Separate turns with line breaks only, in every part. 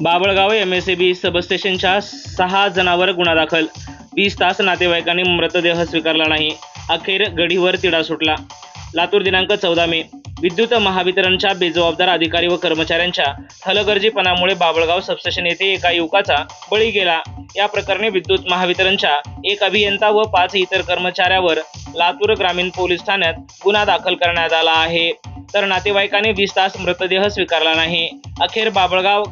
Babalgaon M S B सबस्टेशनच्या सहा जणांवर गुन्हा दाखल. वीस तास नातेवाईकांनी मृतदेह स्वीकारला नाही. अखेर गढीवर तिढा सुटला. लातूर दिनांक चौदा मे. विद्युत महावितरणच्या बेजबाबदार अधिकारी व कर्मचाऱ्यांच्या हलगर्जीपणामुळे बाबळगाव सबस्टेशन येथे एका युवकाचा बळी गेला. या प्रकरणी विद्युत महावितरणच्या एक अभियंता व पाच इतर कर्मचाऱ्यावर लातूर ग्रामीण पोलीस ठाण्यात गुन्हा दाखल करण्यात आला आहे. तर नातेवाईकाने वीस तास मृतदेह स्वीकारला नाही. अखेर बाबळगाव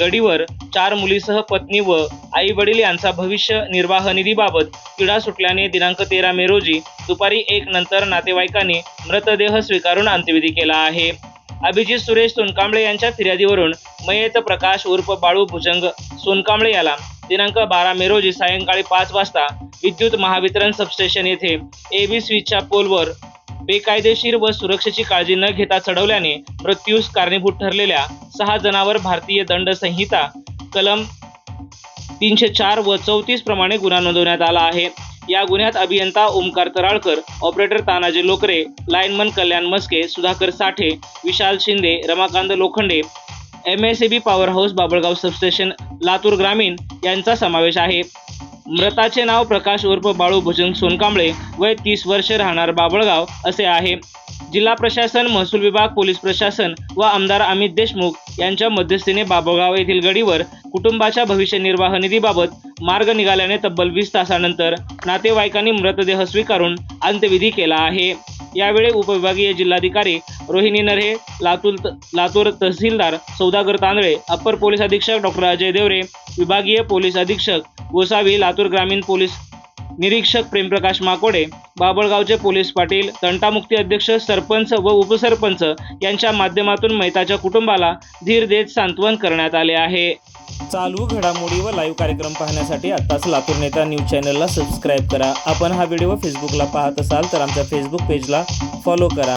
गडीवर चार मुलीसह पत्नी व आई वडील यांचा भविष्य निर्वाह निधीबाबत तिढा सुटल्याने दिनांक तेरा मे रोजी दुपारी एक नंतर नातेवाईकांनी मृतदेह स्वीकारून अंत्यविधी केला आहे. अभिजित सुरेश सोनकांबळे यांच्या फिर्यादीवरून मयत प्रकाश उर्फ बाळू भुजंग सोनकांबळे याला दिनांक बारा मे रोजी सायंकाळी पाच वाजता विद्युत महावितरण सबस्टेशन येथे एबी स्विचच्या पोलवर बेकायदेशीर व सुरक्षेची काळजी न घेता चढवल्याने मृत्यूस कारणीभूत ठरलेल्या सहा जणांवर भारतीय दंड संहिता कलम तीनशे चार व चौतीस प्रमाणे गुन्हा नोंदवण्यात आला आहे. या गुन्ह्यात अभियंता Omkar Taralkar operator Tanaji Lokare lineman Kalyan Maske Sudhakar Sathe Vishal Shinde Ramakant Lokhande M S B power house Babalgaon substation Latur ग्रामीण यांचा समावेश आहे. मृताचे नाव प्रकाश उर्फ बाळू भुजंग सोनकांबळे वय तीस वर्ष राहणार बाबळगाव असे आहे. जिल्हा प्रशासन महसूल विभाग पोलीस प्रशासन व आमदार अमित देशमुख यांच्या मध्यस्थीने बाबळगाव येथील गडीवर कुटुंबाच्या भविष्य निर्वाह निधीबाबत मार्ग निघाल्याने तब्बल वीस तासानंतर नातेवाईकांनी मृतदेह स्वीकारून अंत्यविधी केला आहे. यावेळी उपविभागीय जिल्हाधिकारी रोहिणी नरे लातूर लातूर तहसीलदार सौदागर तांदळे अप्पर पोलीस अधीक्षक डॉक्टर अजय देवरे विभागीय पोलीस अधीक्षक गोसावी लातूर ग्रामीण पोलीस निरीक्षक प्रेमप्रकाश माकोडे बाबळगावचे पोलीस पाटील तंटामुक्ती अध्यक्ष सरपंच व उपसरपंच यांच्या माध्यमातून मैताच्या कुटुंबाला धीर देत सांत्वन करण्यात आले आहे. चालू घडामोडी व लाईव्ह कार्यक्रम पाहण्यासाठी आत्ताच लातूर नेता न्यूज चॅनलला सबस्क्राईब करा. आपण हा व्हिडिओ फेसबुकला पाहत असाल तर आमच्या फेसबुक पेजला फॉलो करा.